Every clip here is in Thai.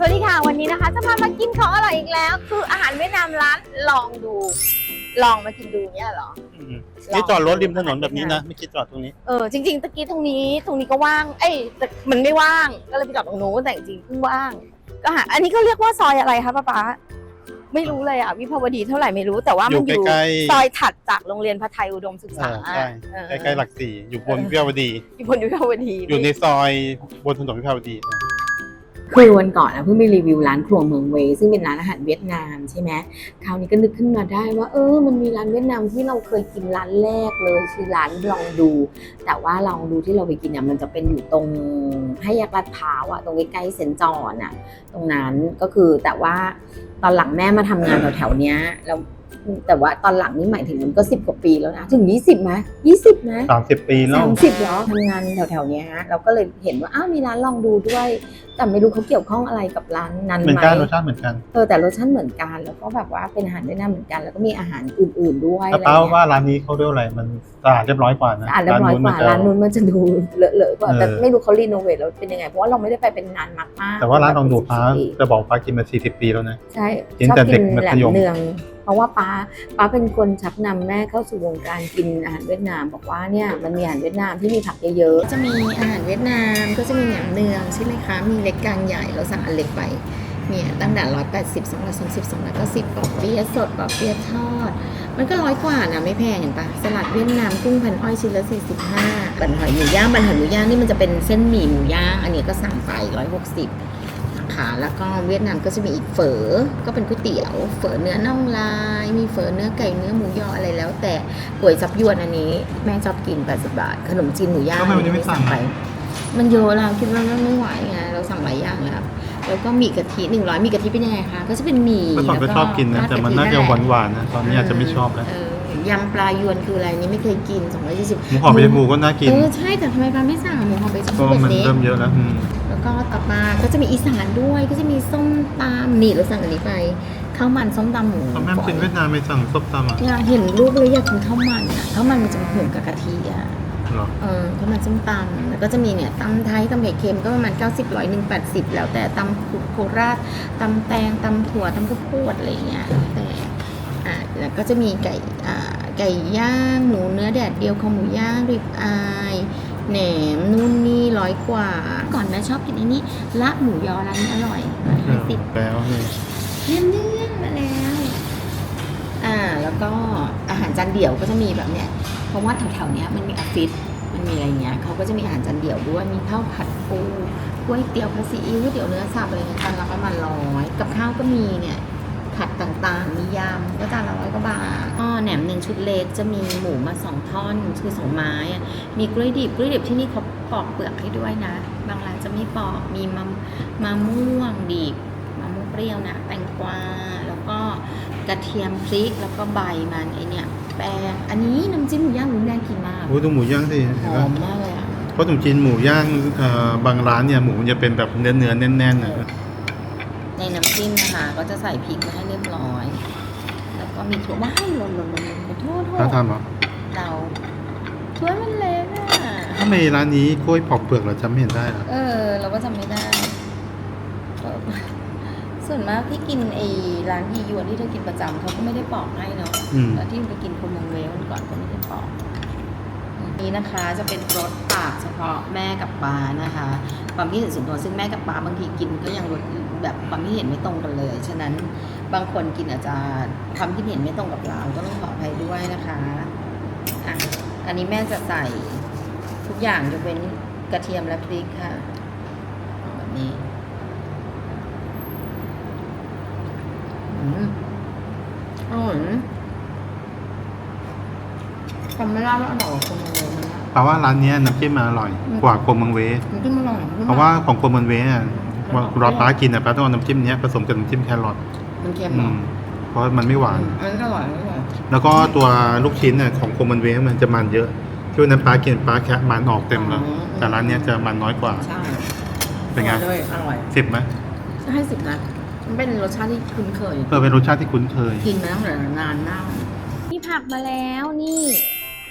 สวัสดีค่ะ วันนี้นะคะจะพามากินของอร่อยอีกแล้ว คืออาหารเวียดนามร้านลองดู ลองมากินดูเนี่ยเหรออืมนี่จอดรถริมถนนแบบนี้นะ ไม่คิดจอดตรงนี้ เออจริงๆตะกี้ตรงนี้ตรงนี้ก็ว่าง เอ้ยแต่มันไม่ว่าง ก็เลยไปจอดตรงนู้นแต่จริงๆเพิ่งว่าง ก็หาอันนี้ก็เรียกว่าซอยอะไรคะป้าป๊าไม่รู้เลยอะวิภาวดีเท่าไหร่ไม่รู้แต่ว่ามันอยู่อยู่ใกล้ๆ ซอยถัดจากโรงเรียนพระไทยอุดมศึกษาเออใช่เออใกล้ๆหลักสี่อยู่บนวิภาวดี อยู่บนวิภาวดีอยู่ในซอยบนถนนวิภาวดี คือวันก่อนนะเพิ่งไปรีวิวร้านครัวเมืองเวย์ซึ่งเป็นร้านอาหารเวียดนามใช่ไหมคราวนี้ก็นึกขึ้นมาได้ว่า เออ มันมีร้านเวียดนามที่เราเคยกินร้านแรกเลยคือร้านลองดู แต่ว่าลองดูที่เราไปกินเนี่ยมันจะเป็นอยู่ตรงให้แยกลาดพร้าวอะตรงใกล้ๆเซนจอนอะตรงนั้นก็คือแต่ว่าตอนหลังแม่มาทำงานแถวๆเนี้ยแล้ว แต่ว่าตอนหลังนี่หมายถึงมันก็สิบกว่าปีแล้วนะ ถึงยี่สิบไหมยี่สิบไหมสามสิบปีแล้วสามสิบแล้วทำงานแถวๆเนี้ยฮะเราก็เลยเห็นว่าอ้าวมีร้านลองดูด้วย แต่ไม่รู้เขาเกี่ยวข้องอะไรกับร้านนั้นเหมือนไหมกันรสชาติเหมือนกันเออแต่รสชาติเหมือนกัน แล้วก็แบบว่าเป็นอาหารเวียดนามเหมือนกันแล้วก็มีอาหารอื่น ๆด้วยแต่อะไรเป้าเงี้ยว่าร้านนี้เขาเรียกว่าอะไรมันสะอาดเรียบร้อยกว่านะอ่านเรียบร้อยกว่าร้านนู้นมันจะดูเลอะๆกว่าแต่เออไม่รู้เขารีโนเวทแล้วเป็นยังไงเพราะว่าเราไม่ได้ไปเป็นนานมากๆแต่ว่าร้านลองดูป้าสิบปีจะบอกป้ากินมาสี่สิบปีแล้วนะใช่กินชอบแต่เด็กิกนมัแหลธมยมเนืองเพ ราะว่าป้าป้าเป็นคนชักนำแม่เข้าสู่วงการกินอาหารเวียดนาม บอกว่าเนี่ยมันมีอาหารเวียดนามที่มีผักเยอะๆจะมีอาหารเวียดนามก็จะมีหนมเนืองใช่ไหมคะมีเล็กกลางใหญ่เราสั่งอันเล็กไปเนี่ยตั้งแต่ร้อยแปดสิบสองร้อยสามสิบสองร้อยเก้าสิบปอกเปี๊ยะสดปอกเปี๊ยะทอด มันก็ร้อยกว่านะไม่แพงเห็นปะสลัดเวียดนามกุ้งพันอ้อยชิ้นละสี่สิบห้าบันหอยหมูย่างบันหอยหมูย่างนี่มันจะเป็นเส้นหมี่หมูย่างอันนี้ก็สั่งไปร้อยหกสิบ ค่ะแล้วก็เวียดนามก็จะมีอีกเฝอ ก็เป็นก๋วยเตี๋ยว เฝอเนื้อน่องลาย มีเฝอเนื้อไก่เนื้อหมูยออะไรแล้ว แต่ก๋วยจับยวนอันนี้แม่ชอบกิน80บาท ขนมจีนหมูย่างทำไมวันนี้ไม่สั่งไป มันเยอะเราคิดว่ามันไม่ไหวไงเราสั่งหลายอย่างแล้วแล้วก็หมี่กะทิหนึ่งร้อยมีกะทิเป็นยังไงคะก็จะเป็นหมี่เมื่อก่อนก็แล้วชอบกินนะแต่มันน่าจะหวานหวานๆนะตอนนี้อาจจะไม่ชอบแล้วเยำปลายวนคืออะไรนี่ไม่เคยกิน220หมูหอมใบชะพูก็น่ากินเออใช่แต่ทำไมปลาไม่สั่งหมูหอมใบชะเพพูราะแบว่าบมันนี้เริ่มเยอะแล้วอืม แล้วก็ต่อมาก็จะมีอีสานด้วย ก็จะมีส้มตำนี่เราสั่งอันนี้ไปข้าวมันส้มตำหมูตอนแม่กินเวียดนามไปสั่งส้มตำอะอยากเห็นรูปเลยอยากกินข้าวมันอะข้าวมันมันจะหุงกับกะทิอะเหรอเออข้าวมันส้มตำแล้วก็จะมีเนี่ยตำไทยตำไข่เค็มก็ประมาณ90ร้อยหนึ่งแปดสิบแล้วแต่ตำโคราชตำแตงตำถั่วตำข้าวโพดอะไรอย่างเงี้ยแล้วแต่อ่าแล้วก็จะมีไก่อ่าไก่ย่างหนูเนื้อแดดเดียวคอหมูย่างริบอาย แหนมนู่นนี่ร้อยกว่า ก่อนแม่ชอบกินไอ้นี่ละหมูยอร้านนี้อร่อยห้าสิบแล้วนี่เลื่อนเลื่อนมาแล้ว อ่าแล้วก็อาหารจานเดี่ยวก็จะมีแบบเนี้ยเพราะว่าแถวๆเนี้ยมันมีออฟฟิศมันมีอะไรเงี้ยเขาก็จะมีอาหารจานเดี่ยวด้วยมีข้าวผัดปูก๋วยเตี๋ยวผัดซีอิ๊วก๋วยเตี๋ยวเนื้อสับอะไรเงี้ยจานละประมาณร้อยกับข้าวก็มีเนี่ย ผัดต่างๆ มียำก็จานละร้อยกว่าบาทก็แหนมหนึ่งชุดเล็กจะมีหมูมาสองท่อนคือสองไม้อะมีกล้วยดิบกล้วยดิบที่นี่เขาปอกเปลือกให้ด้วยนะ บางร้านจะไม่ปอกมีมะมะม่วงดิบมะม่วงเปรี้ยวนะแตงกวาแล้วก็กระเทียมพริกแล้วก็ใบมันไอเนี่ยแป้งอันนี้น้ำจิ้มหมูย่างหมูแดงกินมากโอ้ยดูหมูย่างสิหเห็นอปะมมากเลยอะเพราะขนมจีนหมูย่างเอ่อบางร้านเนี่ยหมูมันจะเป็นแบบเนื้อเนื้อๆแน่นๆนะในน้ำ จิ้มนะคะ ก็จะใส่พริกมาให้เรียบร้อย แล้วก็มีถั่วว้ายหล่นหล่นหล่นหล่นขอโทษโทถ้าษทำเหรอเราถ้วยมันเล็กอะถ้าไม่ร้านนี้กล้วยปอกเปลือกเราจำไม่เห็นได้เหรอเออ เราก็จำไม่ได้เออส่วนมากที่กินไอ้ร้านยียวนที่เธอกินประจำเขาก็ไม่ได้ปอกให้เนาะอืมแล้วที่ไปกินคนเมืองเวลก่อนก็ไม่ได้ปอกนี้นะคะจะเป็นรสปากเฉพาะแม่กับปานะคะ ความคิดเห็นส่วนตัวซึ่งแม่กับปาบางทีกินก็ยังรส แบบความคิดเห็นไม่ตรงกันเลย ฉะนั้นบางคนกินอาจจะความคิดเห็นไม่ตรงกับเราก็ต้องขออภัยด้วยนะคะอะอันนี้แม่จะใส่ทุกอย่างยกเว้นกระเทียมและพริกค่ะแบบนี้อืมอร่อยนะทำไม่ได้ว่าอร่อยกว่าคนเมืองเลยนะแปลว่าร้านเนี้ยน้ำจิ้มมาอร่อย กว่าโกเมืองเวมันก็อร่อยเพราะว่าของโกเมืองเวอะ รอป้ากินอะป้าต้องเอาน้ำจิ้มเนี้ยผสมกับน้ำจิ้มแครอทมันเค็มอืเหรอมเพราะมันไม่หวาน อันนี้อร่อยอร่อยแล้วก็ตัวลูกชิ้นน่ะของโกเมืองเวมันจะมันเยอะ ที่วันนั้นป้ากินป้าแค่มันออกเต็มแล้ว แต่ร้านเนี้ยจะมันน้อยกว่า ใช่เป็นไง อร่อยด้วยอร่อยสิบไหมจะให้สิบนะมันเป็นรสชาติที่คุ้นเคย เออเป็นรสชาติที่คุ้นเคย กินมาตั้งแต่นานมากมีผักมาแล้วนี่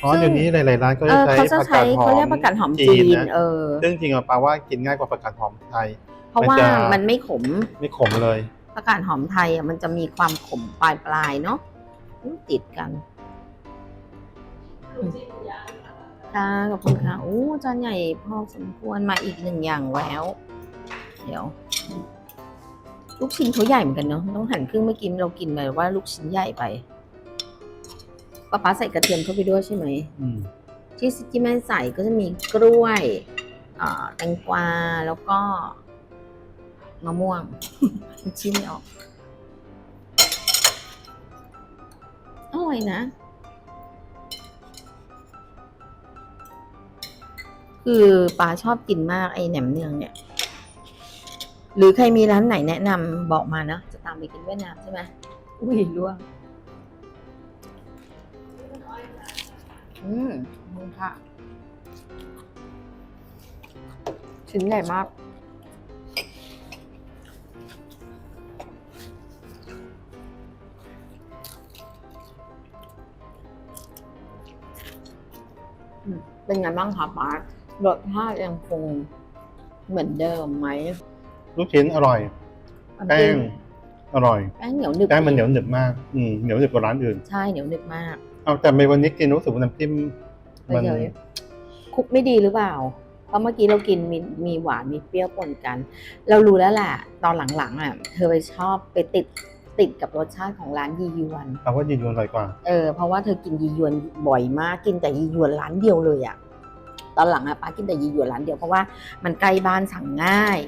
อ๋อเดี๋ยวนี้หลายๆร้านก็เอจะอใช้เขาจะผักใช้กาดหอมเขาเรียกผักกาดหอมจีน นะเออ ซึ่งจริงๆอะป้าว่ากินง่ายกว่าผักกาดหอมไทย เพราะว่ามันจะมันไม่ขมไม่ขมเลยผักกาดหอมไทยอะมันจะมีความขมปลายปลายๆเนาะอืมติดกันค่ะขอบคุณค่ะโอ้จานใหญ่พอสมควรมาอีกหนึ่งอย่างแล้ว เดี๋ยว ลูกชิ้นเขาใหญ่เหมือนกันเนาะต้องหั่นครึ่งเมื่อกี้เรากินไปว่าลูกชิ้นใหญ่ไปป้าป๊าใส่กระเทียมเข้าไปด้วยใช่ไหมอืมที่ที่แม่ใส่ก็จะมีกล้วยอ่าแตงกวาแล้วก็ มะม่วงชิ้นไม่ออก อร่อยนะ คือปาชอบกินมากไอแหนมเนืองเนี่ย หรือใครมีร้านไหนแนะนำบอกมานะ จะตามไปกินเวียดนามใช่ไหมอุ้ยร่วง อืมขอบคุณค่ะ ชิ้นใหญ่มาก เป็นไงบ้างคะปาร์ตรสชาติยังคงเหมือนเดิมไหมลูกชิ้นอร่อย แป้งอร่อย แป้งเหนียวหนึบแป้งมันเหนียวหนึบมากอืมเหนียวหนึบกว่าร้านอื่น ใช่เหนียวหนึบมาก เอาแต่ในวันนี้กินรู้สึกว่าน้ำจิ้มมันเฉยๆคลุกไม่ดีหรือเปล่า เพราะเมื่อกี้เรากินมีมีหวานมีเปรี้ยวปนกัน เรารู้แล้วแหละตอนหลังๆอะ เธอไปชอบไปติด ติดกับรสชาติของร้านยียวนเราว่ายีนยวนอร่อยกว่า เออเพราะว่าเธอกินยียวนบ่อยมากกินแต่ยียวนร้านเดียวเลยอะตอนหลังอะป้ากินแต่ยียวนร้านเดียวเพราะว่ามันใกล้บ้านสั่งง่าย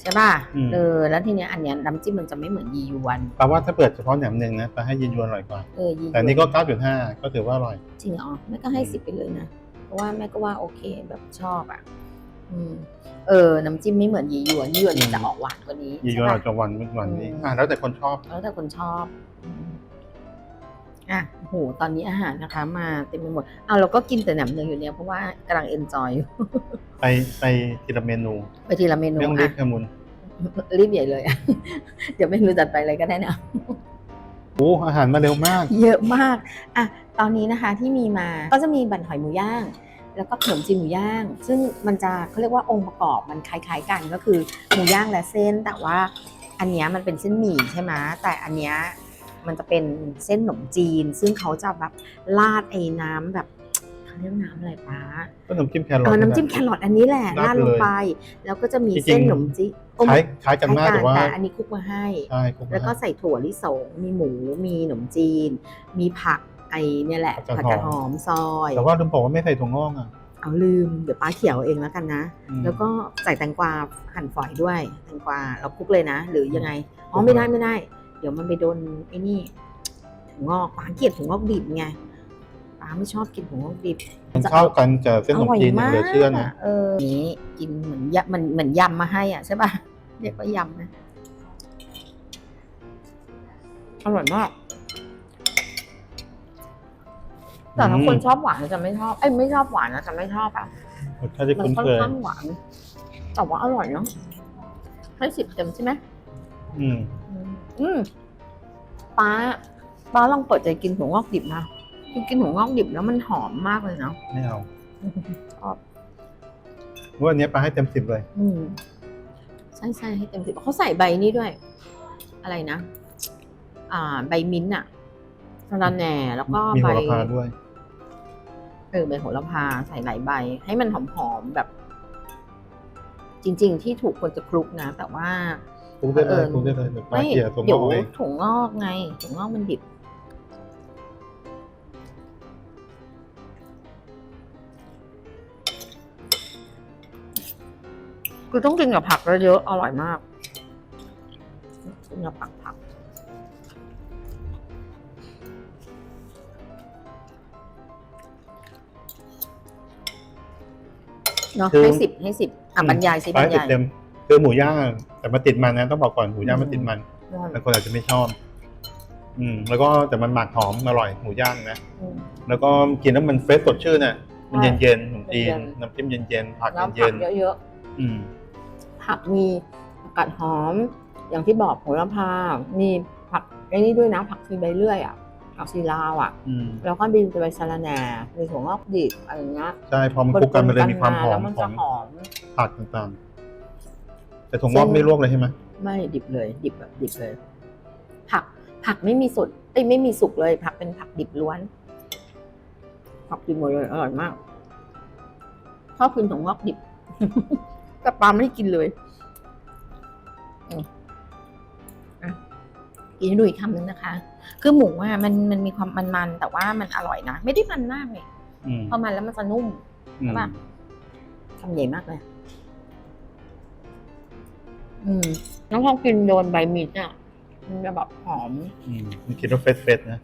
ใช่ป่ะอืม เออแล้วทีเนี้ยอันเนี้ยน้ำจิ้มมันจะไม่เหมือนยียวนแปลว่าถ้าเปิดเฉพาะแหนมหนึ่งนะแปลให้ยีนยวนอร่อยกว่า เออยียวนแต่อันนี้ก็ 9.5 ก็ถือว่าอร่อย จริงเหรอแม่ก็ให้อืมสิบไปเลยนะเพราะว่าแม่ก็ว่าโอเคแบบชอบอะอืม เออ น้ำจิ้มไม่เหมือนยีหยวนยีหยวนมันจะออกหวานกว่านี้ยีนยวนอร่อยใช่จะหวานหวานนี้อืมอ่าแล้วแต่คนชอบปะแล้วแต่คนชอบอืมอะโห ตอนนี้อาหารนะคะ มาเต็มไปหมด เอาเราก็กินแต่แหนมเนืองอยู่เนี่ยเพราะว่ากำลังเอนจอยอยู่ ไปไปทีละเมนู ไปทีละเมนูไม่ต้องรีบอะขมุนรีบใหญ่เลยอะเดี๋ยวเมนูจัดไปเลยก็ได้นะโอ้อาหารมาเร็วมาก เยอะมาก อะ ตอนนี้นะคะที่มีมา ก็จะมีบั่นหอยหมูย่าง แล้วก็ขนมจีนหมูย่าง ซึ่งมันจะเขาเรียกว่าองค์ประกอบมันคล้ายๆกันก็คือหมูย่างและเส้น แต่ว่าอันเนี้ยมันเป็นเส้นหมี่ใช่ไหมแต่อันเนี้ยมันจะเป็นเส้นขนมจีน ซึ่งเขาจะแบบราดไอ้น้ำแบบเขาเรียกน้ำอะไรปะก็น้ำจิ้มแครอทเออน้ำจิ้มแครอทอันนี้แหละราราดดเลยลงไป แล้วก็จะมีจริงๆเส้นขนมจีนคล้ายคล้ายกันมากคล้แต่ว่าแต่อันนี้คลุกมาให้ใช่ครบแล้วก็ใส่ถั่วลิสงมีหมูมีขนมจีน มีผัก ไอเนี่ยแหละผัผักกกาดกาดหหออมมซอยแต่ว่าลืมบอกว่าไม่ใส่ถั่วงอกอะเอาลืมเดี๋ยวป้าเขียวเองแล้วกันนะอืมแล้วก็ใส่แตงกวาหั่นฝอยด้วยแตงกวาเราคลุกเลยนะ หรือยังไงอ๋อไม่ได้ไม่ได้ เดี๋ยวมันไปโดนไอ้นี่ถั่วงอกป้าเกลียดถั่วงอกดิบไงป้าไม่ชอบกินถั่วงอกดิบมันเข้ากันกับเส้นขนมจีนอย่างเหลือเชื่อนะเออนี้กินเหมือนยำมันเหมือนยำมาให้อะใช่ป่ะเรียกว่ายำนะอร่อยมาก แต่ถ้าอืมคนชอบหวานจะไม่ชอบเอ้ยไม่ชอบหวานนะจะไม่ชอบอะรสชาติที่มันคุ้นค่อนเคยข้างหวาน แต่ว่าอร่อยเนาะให้สิบเต็มใช่ไหมอืมอืมอืมป้าป้าลองเปิดใจกินหัวงอกดิบนะคือกินหัวงอกดิบแล้วมันหอมมากเลยเนาะไม่เอาชอบว่าอันเนี้ยปลาให้เต็มสิบเลย อืมใช่ใช่ให้เต็มสิบเขาใส่ใบนี้ด้วย อะไรนะ อ่า ใบมิ้นท์อะ สะระแหน่แล้วก็มีใบโหระพาด้วย เออใบโหระพาใส่หลายใบ ให้มันหอมๆแบบ จริง ๆ ที่ถูกควรจะคลุกนะ แต่ว่า คลุกได้เลยเออ คลุกได้เลยเดี๋ยวปลาไม่เกลี่ยตัวงเดี๋ยอวกเองถุงงอกไงถุงงอกมันดิบ คือต้องกินกับผักเยอะๆอร่อยมากกินกับผักผัก เนาะให้สิบให้สิบอะบรรยายสิปลาบรให้รสิบยายเต็มคือหมูย่างแต่มันติดมันนะต้องบอกก่อนหมูย่างมันติดมันได้บางคนอาจจะไม่ชอบ อืม แล้วก็แต่มันหมักหอมอร่อยหมูย่างนะอืม แล้วก็กินแล้วมันเฟรชสดชื่นน่ะมันใช่เย็นๆขนมจีนเย็น น้ำจิ้มเย็นๆผักแล้วเย็ผันกเยอะๆอืม ๆผักมีผักกาดหอม อย่างที่บอกโหระพามีผักไอ้นี่ด้วยนะผักชีใบเลื่อยอะ ผักชีลาวอะ อืมแล้วก็มีใบสะระแหน่มีถั่วงอกดิบอะไรเงี้ยใช่พอมันคลุกกันมันเลยมีความหอแล้มวมันขจะองหอม ผักต่างแต่ถั่วงอกไม่ลวกเลยใช่ไหมไม่ดิบเลย ดิบแบบดิบเลย ผักผักไม่มีสดเอ้ยไม่มีสุกเลย ผักเป็นผักดิบล้วน ผักดิบหมดเลยอร่อยมากชอบกินถั่วงอกดิบ แต่ปลาไม่ได้กินเลยอืมอะกินให้ดูอีกคำนึงนะคะ คือหมูอะมันมันมีความมันๆแต่ว่ามันอร่อยนะไม่ได้มันมากเลยอืมพอมันแล้วมันจะนุ่มอืมใช่ปะคำใหญ่มากเลย อืมแล้วพอกินโดนใบมิตรอะมันจะแบบหอม อืมมันคิดว่าเฟสเฟสนะ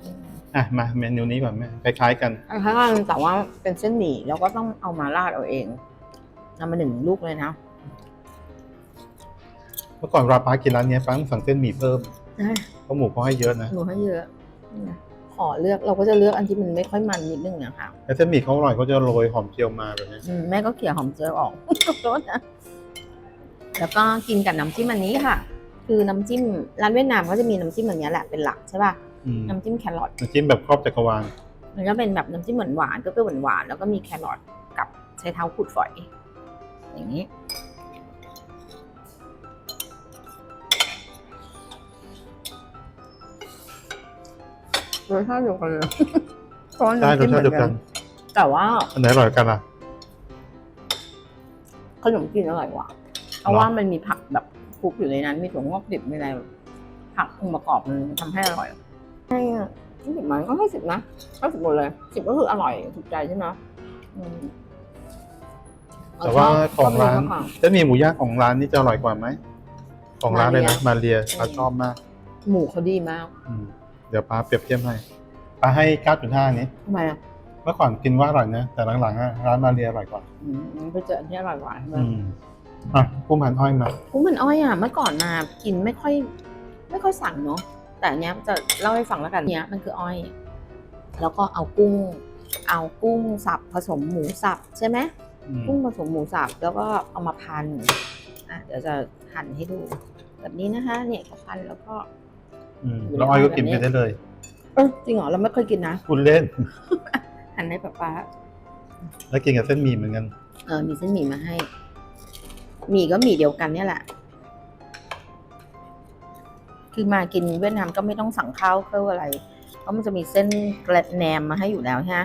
อะมาเมนูนี้ก่อนแม่คล้ายๆกันคล้ายๆกันแต่ว่าเป็นเส้นหมี่แล้วก็ต้องเอามาราดเอาเองนำมาหนึ่งลูกเลยนะเมื่อก่อนเวลาป้ากินร้านเนี้ยป้าต้องสั่งเส้นหมี่เพิ่ม ได้เพราะหมูเขาให้เยอะนะหนูให้เยอะนี่ไงขอเลือกเราก็จะเลือกอันที่มันไม่ค่อยมันนิดนึงนะคะแล้วเส้นหมี่เขาอร่อยเขาจะโรยหอมเจียวมาแบบนี้อืมแม่ก็เขี่ยหอมเจียวออกขอโทษนะแล้วก็กินกับน้ำจิ้มอันนี้ค่ะ คือน้ำจิ้มร้านเวียดนามก็จะมีน้ำจิ้มแบบนี้แหละเป็นหลักใช่ป่ะอืมน้ำจิ้มแครอทน้ำจิ้มแบบครอบจักรวาลมันก็เป็นแบบน้ำจิ้มหวานๆก็เปรี้ยวหวานๆแล้วก็มีแครอทกับใช้เท้าขูดฝอย อย่างนี้ รสชาติเดียวกันเลยเพราะใช่รสชาติเดียวกันแต่ว่าอันไหนอร่อยกว่ากันล่ะ ขนมจีนอร่อยกว่า เพราะว่ามันมีผักแบบคลุกอยู่ในนั้น มีถั่วงอกดิบมีอะไรผักองค์ประกอบมันทำให้อร่อยให้อะให้สิบมันก็ให้สิบนะให้สิบหมดเลยสิบก็คืออร่อยถูกใจใช่ไหมอืมแต่ว่าของร้านชบมกกว่ เส้นหมี่หมูย่างของร้านนี่จะอร่อยกว่าไหม ของร้านเลยนะ มามาเรีเรียยป้าชอบมากหมูเขาดีมาก อืม เดี๋ยวป้าเปรียบเทียบให้ป้าให้9.5นี้ ทำไมอะเมื่อก่อนกินว่าอร่อยนะ แต่หลังๆอะร้านมาเรียอร่อยกว่า อืมไปเจออันที่อร่อยกว่าใช่ไหมอืมอะกุ้งพันอ้อยมากุ้งมันอ้อยอะเมื่อก่อนมากินไม่ค่อย ไม่ค่อยสั่งเนาะแต่อันเนี้ยจะเล่าให้ฟังแล้วกันเนี้ยมันคืออ้อย แล้วก็เอากุ้ง เอากุ้งสับผสมหมูสับใช่ไหม อืม กุ้งผสมหมูสับแล้วก็เอามาพัน อะเดี๋ยวจะหั่นให้ดู แบบนี้นะคะ เนี่ยก็พันแล้วก็ อืมแล้วอ้อยก็กินไปได้เลย เออจริงเหรอเราไม่เคยกินนะคุณเล่นหั่นให้ป๊าป๊าแล้วกินกับเส้นหมี่เหมือนกัน เออมีเส้นหมี่มาให้หมี่ก็หมี่เดียวกันเนี่ยแหละ คือมากินเวียดนามก็ไม่ต้องสั่งข้าวเครื่องอะไร เพราะมันจะมีเส้นแกลแหนมมาให้อยู่แล้วใช่ไหม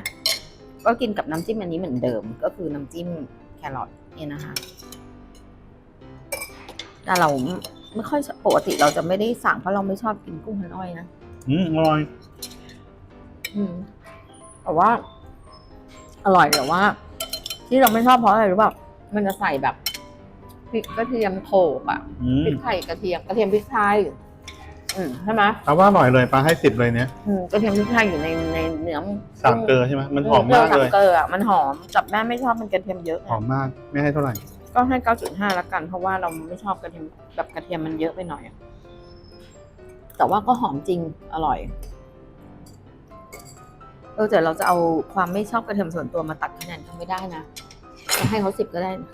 ก็กินกับน้ำจิ้มอันนี้เหมือนเดิม ก็คือน้ำจิ้มแครอทเนี่ยนะคะ แต่เรา ไม่ค่อยปกติเราจะไม่ได้สั่งเพราะเราไม่ชอบกินกุ้งพันอ้อยนะอืมอร่อย อืมแต่ว่า อร่อยแต่ว่า ที่เราไม่ชอบเพราะอะไรรู้ป่ะมันจะใส่แบบพริกกระเทียมโขลกอะอืพมริกไทยกระเทียมกระเทียมพริกไทยอืมใช่ไหมเอาว่าอร่อยเลยป้าให้สิบเลยเนี้ยอืมกระเทียมพริกไทยอยู่ในในเนื้อสามเกลือใช่ไหมมันหอมมากสาเลยเกลืออะมันหอมจับแม่ไม่ชอบมันกระเทียมเยอะไง หอมมาก ไม่ให้เท่าไหร่ ก็ให้เก้าจุดห้าละกัน เพราะว่าเราไม่ชอบกระเทียมแบบกระเทียมมันเยอะไปหน่อยอะแต่ว่าก็หอมจริงอร่อย เออแต่เราจะเอาความไม่ชอบกระเทียมส่วนตัวมาตัดคะแนนเขาไม่ได้นะจะให้เขาสิบก็ได้นะ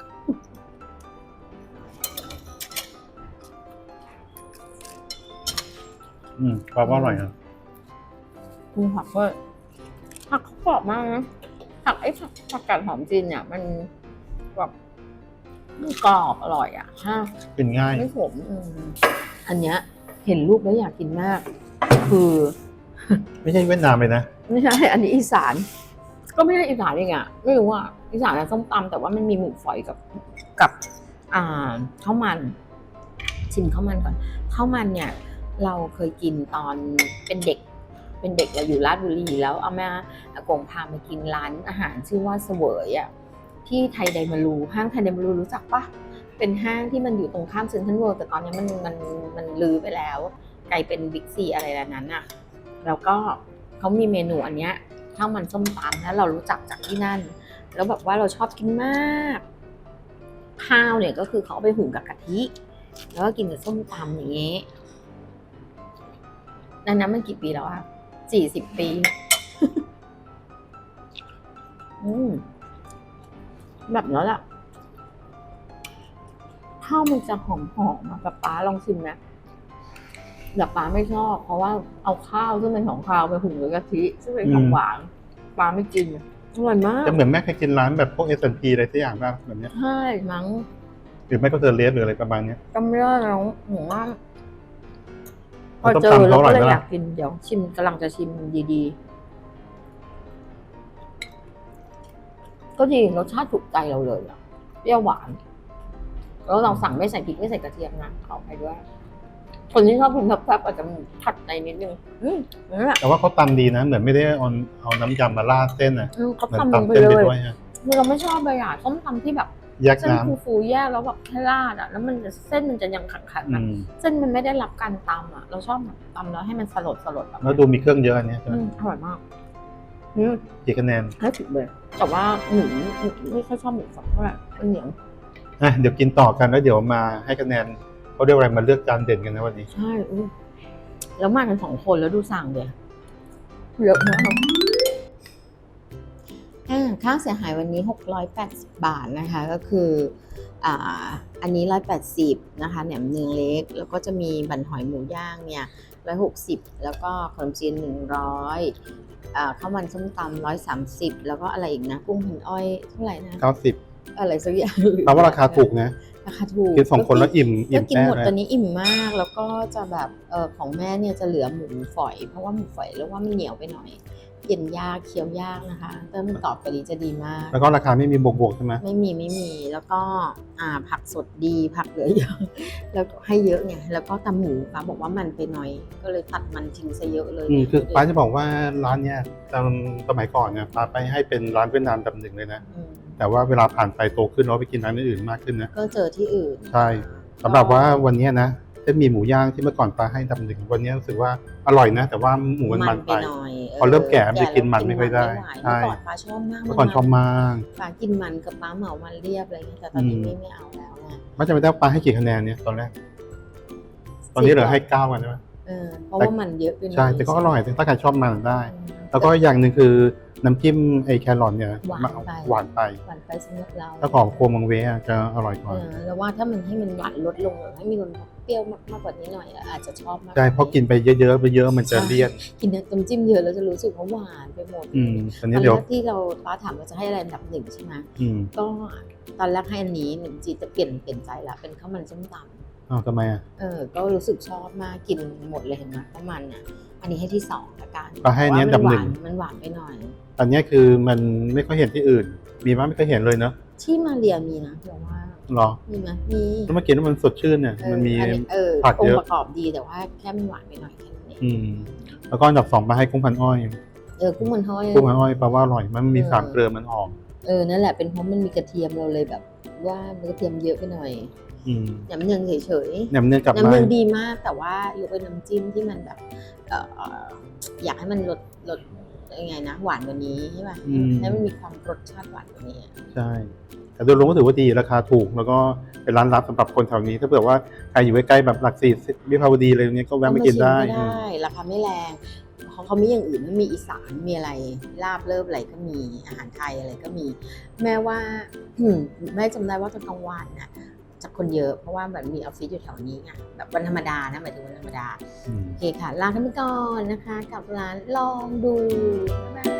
อืมป้าว่าอร่อยนะมีผักด้วยผักเขากรอบมากนะผักไอ้ผักผักกาดหอมจีนเนี่ยมันแบบมัน กรอบอร่อยอะฮะกินง่าย ไม่ขมอืมอันเนี้ยเห็นรูปแล้วอยากกินมาก คือ ไม่ใช่เวียดนามเลยนะ ไม่ใช่ อันนี้อีสาน ก็ไม่ใช่อีสานเองอะ ไม่รู้อะอีสานอะส้มตำแต่ว่ามันมีหมูฝอยกับกับ อ่าข้าวมันชิมข้าวมันก่อนข้าวมันเนี่ย เราเคยกินตอนเป็นเด็ก เป็นเด็กเราอยู่ราชบุรีแล้วเอาแม่อากงพามากินร้านอาหารชื่อว่าเสวยอะ ที่ไทยไดมารูห้างไทยไดมารูรู้จักปะเป็นห้างที่มันอยู่ตรงข้ามเซ็นทรัลเวิลด์แต่ตอนนี้มันมันมันลือไปแล้ว กลายเป็นบิ๊กซีอะไรแล้วนั้นอะแล้วก็เขามีเมนูอันเนี้ยข้าวมันส้มตำแล้วเรารู้จักจากที่นั่น แล้วแบบว่าเราชอบกินมากข้าวเนี่ยก็คือเขาไปหุงกับกะทิ แล้วก็กินกับส้มตำอย่างนี้นั่นนั้นมันกี่ปีแล้วอะสี่สิบปี อืม แบบนั้นแหละข้าวมันจะหอมหอมๆอะแบบป้าลองชิมนะแต่ป้าไม่ชอบ เพราะว่าเอาข้าวซึ่งเป็นของข้าวไปหุงกับกะทิซึ่งเป็นของอืมหวานป้าไม่กินอร่อยมากจะเหมือนแม่เคยกินร้านแบบพวก S&P อะไรสักอย่างป่ะแบบเนี้ยใช่มั้งหรือไม่ก็เจอเลสหรืออะไรประมาณเนี้ยจำไม่ได้แล้วหมูว่าพแล้อวต้มเจอตำแล้วเขาอร่ก็อยเลยไหมล่ะอยากกินเดี๋ยวชิมกำลังจะชิมดีๆ ก็ดีรสชาติถูกใจเราเลยอะเปรี้ยวหวาน แล้วเราสั่งไม่ใส่พริกไม่ใส่กระเทียมนะขอไปด้วย คนที่ชอบกินแซ่บๆอาจจะผัดในนิดนึงอืมนั่นแหละแต่ว่าเขาตำดีนะ เหมือนไม่ได้เอาเอาน้ำยำมาราดเส้นอะอืมเขาเหมือนทำลงตำไปเส้นเลไปยด้วยฮะคือเราไม่ชอบเลยอะส้มตำที่แบบแยกเส้นน้ฟูๆแยกแล้วแบบให้ราดอะแล้วมันจะเส้นมันจะยังขังๆำอืนะมเส้นมันไม่ได้รับการตำอะ เราชอบแบบตำแล้วให้มันสลดสลดๆแบบแล้วดูมีเครื่องเยอะอันเนี้ยใช่ไหมอืมอร่อยมาก อืมกี่คะแนนให้ถึงเลย แต่ว่าหมูไม่ค่อยชอบหมูสับเท่าไหร่มันเหนียวอะเดี๋ยวกินต่อกันแล้วเดี๋ยวมาให้คะแนนเขาเรียกอะไรมาเลือกจานเด่นกันนะวันนี้ ใช่อืมแล้วมากันสองคนแล้วดูสั่งเดี๋ยวเยอะมากอ่า ค่าเสียหายวันนี้ 680 บาทนะคะ ก็คืออ่าอันนี้ 180 นะคะแหนมเนืองเล็ก แล้วก็จะมีบันหอยหมูย่างเนี่ย 160 แล้วก็ขนมจีน 100อ่าข้าวมันส้มตำ130 แล้วก็อะไรอีกนะ กุ้งพันอ้อยเท่าไหร่นะ 90 อะไรสักอย่างแปลว่าราคาถูกนะราคาถูกกินสองคนแล้วอิ่มอิ่ก็มกินแน่หมดเลยตอนนี้อิ่มมาก แล้วก็จะแบบเออของแม่เนี่ยจะเหลือหมูฝอย เพราะว่าหมูฝอยแล้วว่ามันเหนียวไปหน่อย เย็นยากเคี้ยวยากนะคะถ้ามันกรอบกว่านี้จะดีมาก แล้วก็ราคาไม่มีบวกๆใช่ไหมไม่มีไม่มีแล้วก็อ่าผักสดดีผักเหลือเยอะแล้วก็ให้เยอะไงแล้วก็ตำหมูป้าบอกว่ามันไปหน่อย ก็เลยตัดมันทิ้งซะเยอะเลยอืมคือป้าจะบอกว่าร้านเนี้ยตอนสมัยก่อนเนี่ยป้าไปให้เป็นร้านเวียดนามดำหนึ่งเลยนะอืมแต่ว่าเวลาผ่านไปโตขึ้นเราไปกินร้านอื่นๆมากขึ้นนะก็เจอที่อื่น ใช่สำหรับว่าวันเนี้ยนะเส้นหมี่หมูย่างที่เมื่อก่อนป้าให้ดำหนึ่งวันเนี้ยรู้สึกว่าอร่อยนะ แต่ว่าหมูมันมันไปหน่อยพอเริ่มแก่มันจะกินมันไม่ค่อยได้ใช่ใช่เมื่อก่อนป้าชอบมากเมื่อก่อนชอบมากป้ากินมันกับป้าเหมามันเรียบอะไรเงี้ยแต่ตอนนี้อืมไม่ไม่เอาแล้วไงป้าจะไม่ได้ป้าให้กี่คะแนนเนี่ยตอนแรกตอนนี้เหลือให้เก้ากันใช่ไหมเออเพราะว่ามันเยอะไปหน่อยใช่แต่ก็อร่อยถ้าใครชอบมันได้อืมแล้วก็อย่างหนึ่งคือ น้ำจิ้มไอ้แครอทเนี่ยหวานไป หวานไป หวานไปสำหรับเราถ้าของครัวมังเวอะจะอร่อยกเอว่าอแล้วว่าถ้ามันให้มันหวานลดลงหรือให้มีมันเปรี้ยวมากมากกว่านี้หน่อยอะอาจจะชอบมากใช่เพราะกินไปเยอะๆไปเยอะมันจะเลี่ยน กินน้ำจิ้มเยอะแล้วจะรู้สึกว่าหวานไปหมดอืมตอนตนี้อนเดี๋ยวแรกที่เราป้าถามว่าจะให้อะไรอันดับหนึ่งใช่ไหมอืมก็ตอนแรกให้อันนี้หนึ่งจีจะเปลี่ยนเปลี่ยนใจละเป็นข้าวมันส้มตำอ้าวทำไมอะเออ ก็รู้สึกชอบมากกินหมดเลยเห็นไหมข้าวมันอะอันนี้ให้ที่สองละกันก็ให้อันนี้อันดับหนึ่งมันหวานไปหน่อย อันเนี้ยคือมันไม่ค่อยเห็นที่อื่น มีมั้ยไม่เคยเห็นเลยเนอะที่มาเรียมีนะเดี๋ยวว่าหรอมีไหมมีแล้วเมื่อกี้นั้นมันสดชื่นเนี่ยเออมันมีอัเออผักองเยค์อะประกอบดีแต่ว่าแค่มันหวานไปหน่อยแค่นั้นเองอืมแล้วก็อันดับสองมาให้กุ้งพันอ้อยเออกุ้งมันห้อยกุ้งพันอ้อยแปลว่าอร่อยมันมีเออสามเกลือมันหอมเออนั่นแหละเป็นเพราะมันมีกระเทียมเราเลยแบบ ว่ามันกระเทียมเยอะไปหน่อยอืมน้ำเนืองเฉยแหนมเนืองกลับๆน้ำมาเนืองดีมากแต่ว่ายกเป็นน้ำจิ้มที่มันแบบเอออยากให้มันลดลด ยังไงนะหวานกว่านี้ใช่ป่ะอืมให้มันมีความรสชาติหวานกว่านี้อะใช่ แต่โดยรวมก็ถือว่าดีราคาถูก แล้วก็เป็นร้านลับสำหรับคนแถวนี้ ถ้าเผื่อว่าใครอยู่ใกล้ๆแบบหลักสี่วิภาวดีอะไรอย่างเงี้ยก็แวะมากินได้ก็มาชิมก็ได้ราคาไม่แรงเขาเขามีอย่างอื่นมันมีอีสานมีอะไรลาบเลิบอะไรก็มีอาหารไทยอะไรก็มี แม้ว่าอืมแม่จำได้ว่าตอนกลางวันน่ะ จะคนเยอะเพราะว่าแบบมีออฟฟิศอยู่แถวนี้ไงแบบวันธรรมดานะหมายถึงวันธรรมดาอืมโอเคค่ะลาท่านไปก่อนนะคะ กับร้านลองดูบ๊ายบาย